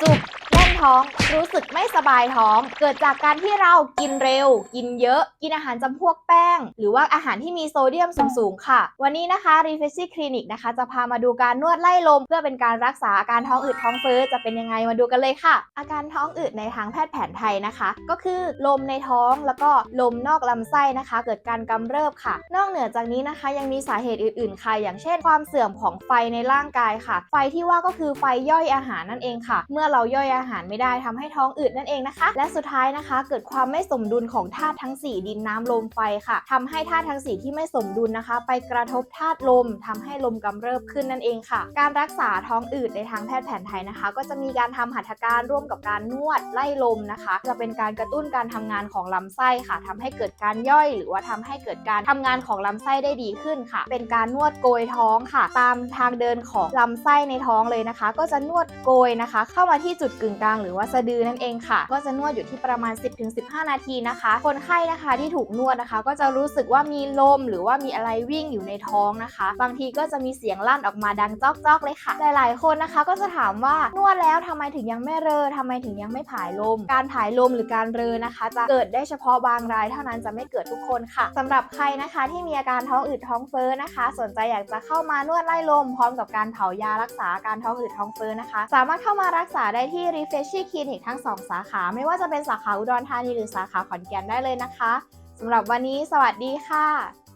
จุกแน่น ท้อง รู้สึกไม่สบายท้อง เกิดจากการที่เรากินเร็ว กินเยอะ กินอาหารจำพวกแป้ง หรือว่าอาหารที่มีโซเดียมสูง ๆ ค่ะ วันนี้นะคะ Refreshing Clinic นะคะ จะพามาดูการนวดไล่ลม เพื่อเป็นการรักษาอาการท้องอืดท้องเฟ้อจะเป็นยังไงมาดูกันเลยค่ะ อาการท้องอืดในทางแพทย์แผนไทยนะคะ ก็คือลมในท้องแล้วก็ลมนอกลำไส้นะคะ เกิดการกำเริบค่ะ นอกเหนือจากนี้นะคะ ยังมีสาเหตุอื่น ๆ ค่ะ อย่างเช่น ความเสื่อมของไฟในร่างกายค่ะ ไฟที่ว่าก็คือไฟย่อยอาหารนั่นเองค่ะ เมื่อเราย่อยอาหารไม่ได้ทำให้ท้องอืดนั่นเองนะคะ และสุดท้ายนะคะ เกิดความไม่สมดุลของธาตุทั้ง 4 ดินน้ำลมไฟค่ะทำให้ธาตุทั้ง 4 ที่ไม่สมดุลนะคะ ไปกระทบธาตุลมทำให้ลมกำเริบขึ้นนั่นเองค่ะ การรักษาท้องอืดในทางแพทย์แผนไทยนะคะ ก็จะมีการทำหัตถการร่วมกับการนวดไล่ลมนะคะ จะเป็นการกระตุ้นการทำงานของลำไส้ค่ะทำให้เกิดการย่อย หรือว่าทำให้เกิดการทำงานของลำไส้ได้ดีขึ้นค่ะ เป็นการนวดโกยท้องค่ะ ตามทางเดินของลำไส้ในท้องเลยนะคะ ก็จะนวดโกยนะคะ เข้ามาที่จุดกึ่งกลางหรือว่าสะดือนั่นเองค่ะ ก็จะนวดอยู่ที่ประมาณ 10-15 นาทีนะคะ คนไข้นะคะที่ถูกนวดนะคะ ก็จะรู้สึกว่ามีลมหรือว่ามีอะไรวิ่งอยู่ในท้องนะคะ บางทีก็จะมีเสียงลั่นออกมาดังจอกๆเลยค่ะ หลายๆ คนนะคะก็จะถามว่านวดแล้วทำไมถึงยังไม่เรอทำไมถึงยังไม่ผายลม การผายลมหรือการเรอนะคะ จะเกิดได้เฉพาะบางรายเท่านั้นจะไม่เกิดทุกคนค่ะสำหรับใครนะคะที่มีอาการท้องอืดท้องเฟ้อนะคะ สนใจอยากจะเข้ามานวดไล่ลม พร้อมกับการเผายารักษาการท้องอืดท้องเฟ้อนะคะ สามารถเข้ามารักษาได้ที่ชี่คีนอีกทั้ง 2 สาขา ไม่ว่าจะเป็นสาขาอุดรธานีหรือสาขาขอนแก่นได้เลยนะคะสำหรับวันนี้สวัสดีค่ะ